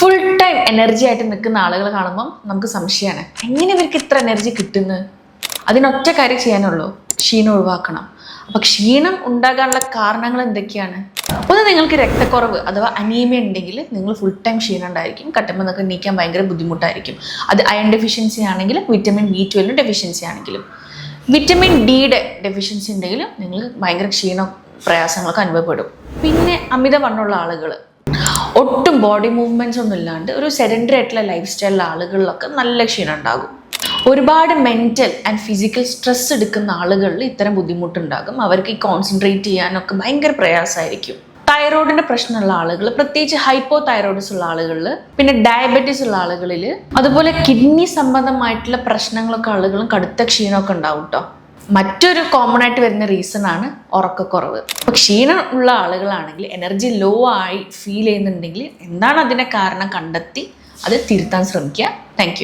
Full time energy ആയിട്ട് നിൽക്കുന്ന ആളുകൾ കാണുമ്പം നമുക്ക് സംശയമാണ്. എങ്ങനെ ഇവർക്ക് ഇത്ര എനർജി കിട്ടുന്നത് അതിനൊറ്റ കാര്യം ചെയ്യാനുള്ളൂ. ക്ഷീണം ഒഴിവാക്കണം. അപ്പം ക്ഷീണം ഉണ്ടാകാനുള്ള കാരണങ്ങൾ എന്തൊക്കെയാണ്? ഒന്ന് നിങ്ങൾക്ക് രക്തക്കുറവ് അഥവാ അനീമിയ ഉണ്ടെങ്കിൽ നിങ്ങൾ ഫുൾ ടൈം ക്ഷീണം ഉണ്ടായിരിക്കും. കട്ടുമ്പോൾ നിങ്ങൾക്ക് നീക്കാൻ ഭയങ്കര ബുദ്ധിമുട്ടായിരിക്കും. അത് അയൺ ഡെഫിഷ്യൻസി ആണെങ്കിലും വിറ്റമിൻ ബി ട്വൽവിന്റെ ഡെഫിഷ്യൻസി ആണെങ്കിലും. വിറ്റമിൻ ഡിയുടെ ഡെഫിഷ്യൻസി ഉണ്ടെങ്കിലും നിങ്ങൾ ഭയങ്കര ക്ഷീണം പ്രയാസങ്ങളൊക്കെ അനുഭവപ്പെടും. പിന്നെ അമിതവണ്ണമുള്ള ആളുകൾ ഒട്ടും ബോഡി മൂവ്മെന്റ്സ് ഒന്നും ഇല്ലാണ്ട് ഒരു സെഡൻഡറി ആയിട്ടുള്ള ലൈഫ് സ്റ്റൈലിലെ ആളുകളിലൊക്കെ നല്ല ക്ഷീണം ഉണ്ടാകും. ഒരുപാട് മെന്റൽ ആൻഡ് ഫിസിക്കൽ സ്ട്രെസ് എടുക്കുന്ന ആളുകളിൽ ഇത്തരം ബുദ്ധിമുട്ടുണ്ടാകും. അവർക്ക് ഈ കോൺസെൻട്രേറ്റ് ചെയ്യാനൊക്കെ ഭയങ്കര പ്രയാസമായിരിക്കും തൈറോയിഡിന്റെ പ്രശ്നമുള്ള ആളുകൾ പ്രത്യേകിച്ച് ഹൈപ്പോ തൈറോയിഡ്സ് ഉള്ള ആളുകളിൽ പിന്നെ ഡയബറ്റീസ് ഉള്ള ആളുകളിൽ അതുപോലെ കിഡ്നി സംബന്ധമായിട്ടുള്ള പ്രശ്നങ്ങളൊക്കെ ആളുകളും കടുത്ത ക്ഷീണമൊക്കെ ഉണ്ടാവും കേട്ടോ മറ്റൊരു കോമൺ ആയിട്ട് വരുന്ന റീസൺ ആണ് ഉറക്കക്കുറവ്. അപ്പൊ ക്ഷീണം ഉള്ള ആളുകളാണെങ്കിൽ എനർജി ലോ ആയി ഫീൽ ചെയ്യുന്നുണ്ടെങ്കിൽ എന്താണ് അതിന്റെ കാരണം കണ്ടെത്തി അത് തിരുത്താൻ ശ്രമിക്കുക. താങ്ക്